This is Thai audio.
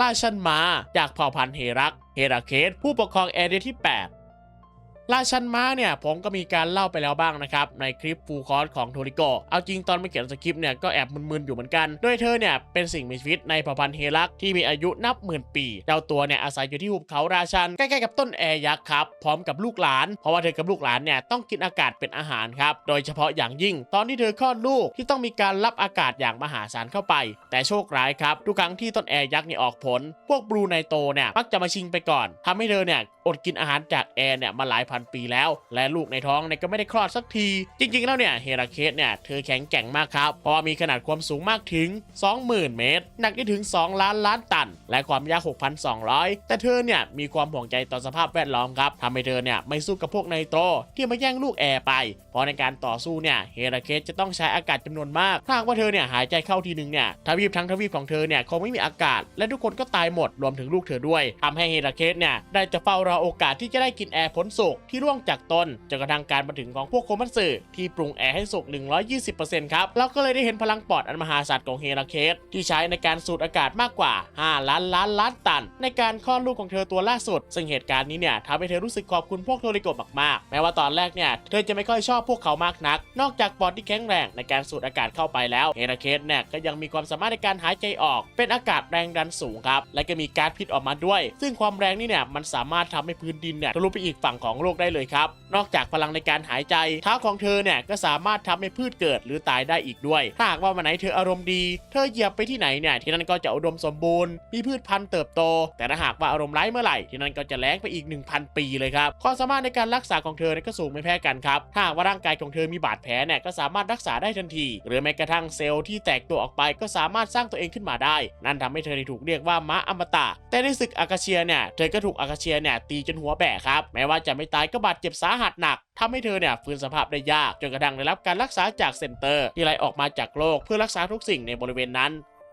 ราชันมา จากเผ่าพันธุ์เฮรัก เฮราเคสผู้ปกครองแอเรียที่ 8 ราชันม้าเนี่ยผมก็มีการเล่าไปแล้วบ้างนะครับ ในคลิปฟูลคอร์สของโทริโก เอาจริงตอนไม่เขียนสคริปต์เนี่ยก็แอบมึนๆอยู่เหมือนกัน โดยเธอเนี่ยเป็นสิ่งมีชีวิตในเผ่าพันธุ์เฮรักที่มีอายุนับหมื่นปีเจ้าตัวเนี่ยอาศัยอยู่ที่หุบเขาราชันใกล้ๆกับต้นแอร์ยักษ์ครับพร้อมกับลูกหลาน เพราะว่าเธอกับลูกหลานเนี่ยต้องกินอากาศเป็นอาหารครับโดยเฉพาะอย่างยิ่ง ตอนที่เธอคลอดลูกที่ต้องมีการรับอากาศอย่างมหาศาลเข้าไป แต่โชคร้ายครับทุกครั้งที่ต้นแอร์ยักษ์เนี่ยออกผล พวกบลูไนโตเนี่ยมักจะมาชิงไปก่อนทำให้เธอเนี่ยอดกินอาหารจากแอร์เนี่ยมาหลายพันปีแล้ว และลูกในท้องเนี่ยก็ไม่ได้คลอดสักที จริง ๆ แล้วเนี่ยเฮราเคสเนี่ยเธอแข็งแกร่งมากครับ เพราะมีขนาดความสูงมากถึง 20,000 เมตร หนักได้ถึง 2 ล้านล้านตัน และความยาว 6,200 แต่เธอเนี่ยมีความห่วงใจต่อสภาพแวดล้อมครับทำให้เธอเนี่ยไม่สู้กับพวกไนโตรที่มาแย่งลูกแอร์ไป เพราะในการต่อสู้เนี่ยเฮราเคสจะต้องใช้อากาศจำนวนมากถ้าหากว่าเธอเนี่ยหายใจเข้าทีนึงเนี่ยทวีปทั้งทวีปของเธอเนี่ยคงไม่มีอากาศ และทุกคนก็ตายหมดรวมถึงลูกเธอด้วยทำให้เฮราเคสเนี่ยได้จะเฝ้ารอโอกาสที่จะได้กินแอร์พ้นสุกที่ร่วงจากต้นจนกระทั่งการมาถึงของพวกโคมัตสึที่ปรุงแอร์ให้สุก 120%ครับเราก็เลยได้เห็นพลังปอดอันมหาศาลของเฮราเคสที่ใช้ในการสูดอากาศมากกว่า 5 ล้านล้านล้านตัน ในการคลอดลูกของเธอตัวล่าสุด ซึ่งเหตุการณ์นี้เนี่ยทำให้เธอรู้สึกขอบคุณพวกโทริโกะมากๆ แม้ว่าตอนแรกเนี่ยเธอจะไม่ค่อยชอบพวกเขามากนัก นอกจากปอดที่แข็งแรงในการสูดอากาศเข้าไปแล้วเฮราเคสเนี่ยก็ยังมีความสามารถในการหายใจออก เป็นอากาศแรงดันสูงครับและก็มีก๊าซพิษออกมาด้วย ซึ่งความแรงนี่เนี่ยมันสามารถทำให้พื้นดินเนี่ยทะลุไปอีกฝั่งของโลกได้เลยครับ นอกจากพลังในการหายใจ เท้าของเธอเนี่ยก็สามารถทำให้พืชเกิดหรือตายได้อีกด้วย ถ้าหากว่าวันไหนเธออารมณ์ดี เธอเหยียบไปที่ไหนเนี่ยที่นั่นก็จะอุดมสมบูรณ์ มีพืชพันธุ์เติบโต แต่ถ้าหากว่าอารมณ์ร้ายเมื่อไหร่ที่นั่นก็จะแล้งไปอีก 1000 ปีเลยครับ ความสามารถในการรักษาของเธอเนี่ยก็สูงไม่แพ้กันครับ ถ้าหากว่าร่างกายของเธอมีบาดแผลเนี่ยก็สามารถรักษาได้ทันที หรือแม้กระทั่งเซลล์ที่แตกตัวออกไปก็สามารถสร้างตัวเองขึ้นมาได้ นั่นทำให้เธอได้ถูกเรียกว่าม้าอมตะ แต่ในศึกอากาเชียเนี่ยเธอก็ถูกอากาเชียเนี่ยตีจนหัวแบะครับแม้ว่าจะไม่ตายก็บาดเจ็บสาหัสหนักทำให้เธอเนี่ยฟื้นสภาพได้ยากจนกระทั่งได้รับการรักษาจากเซ็นเตอร์ที่ไหลออกมาจากโลกเพื่อรักษาทุกสิ่งในบริเวณนั้น